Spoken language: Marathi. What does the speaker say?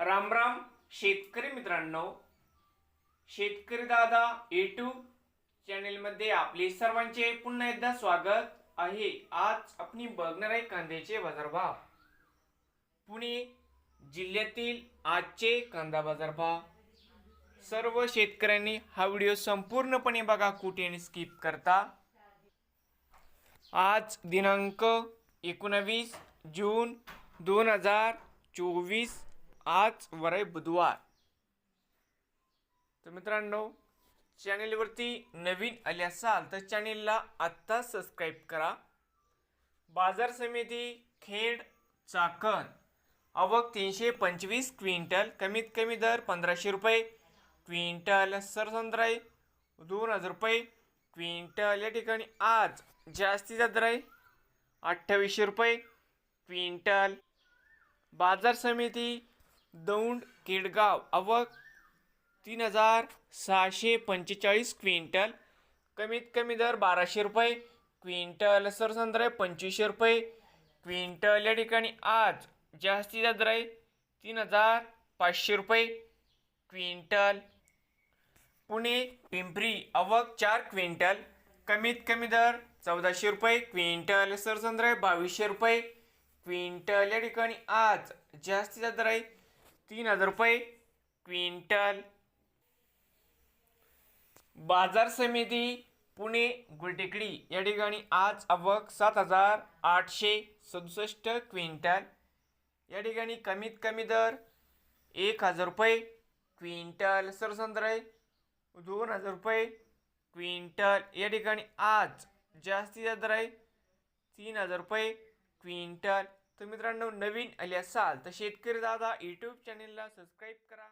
राम राम शेतकरी मित्रांनो. शेतकरी दादा यूट्यूब चॅनेलमध्ये आपले सर्वांचे पुन्हा एकदा स्वागत आहे. आज आपण बघणार आहे कांद्याचे बाजारभाव. पुणे जिल्ह्यातील आजचे कांदा बाजारभाव. सर्व शेतकऱ्यांनी हा व्हिडिओ संपूर्णपणे बघा कुठे स्किप करता. आज दिनांक एकोणवीस जून दोन हजार चोवीस आज वरय बुधवार. तर मित्रांनो चॅनेलवरती नवीन आले असाल तर चॅनेलला आत्ता सबस्क्राईब करा. बाजार समिती खेड चाकण आवक तीनशे पंचवीस क्विंटल कमीत कमी दर पंधराशे रुपये. क्विंटल सरसंत्र आहे दोन हजार रुपये. क्विंटल या ठिकाणी आज जास्तीचा दर आहे अठ्ठावीसशे रुपये. क्विंटल बाजार समिती दौंड केडगाव आवक तीन हजार सहाशे पंचेचाळीस क्विंटल. कमीत कमी दर बाराशे रुपये. क्विंटल सरसंत्र आहे पंचवीसशे रुपये. क्विंटल या ठिकाणी आज जास्तीचा दर आहे तीन हजार पाचशे रुपये. क्विंटल. पुणे पिंपरी आवक चार क्विंटल. कमीत कमी दर चौदाशे रुपये. क्विंटल सरसंत्र आहे बावीसशे रुपये. क्विंटल या ठिकाणी आज जास्तीचा दर आहे तीन हजार रुपये. क्विंटल. बाजार समिती पुणे गुलटेकडी. या ठिकाणी आज आवक सात हजार आठशे सदुसष्ट क्विंटल. या ठिकाणी कमीत कमी दर एक हजार रुपये क्विंटल. सरसंत्र दोन हजार रुपये क्विंटल. या ठिकाणी आज जास्तीचा दर आहे तीन हजार रुपये क्विंटल. तर मित्रांनो नवीन आले असाल तर शेतकरी दादा यूट्यूब चॅनेलला सबस्क्राईब करा.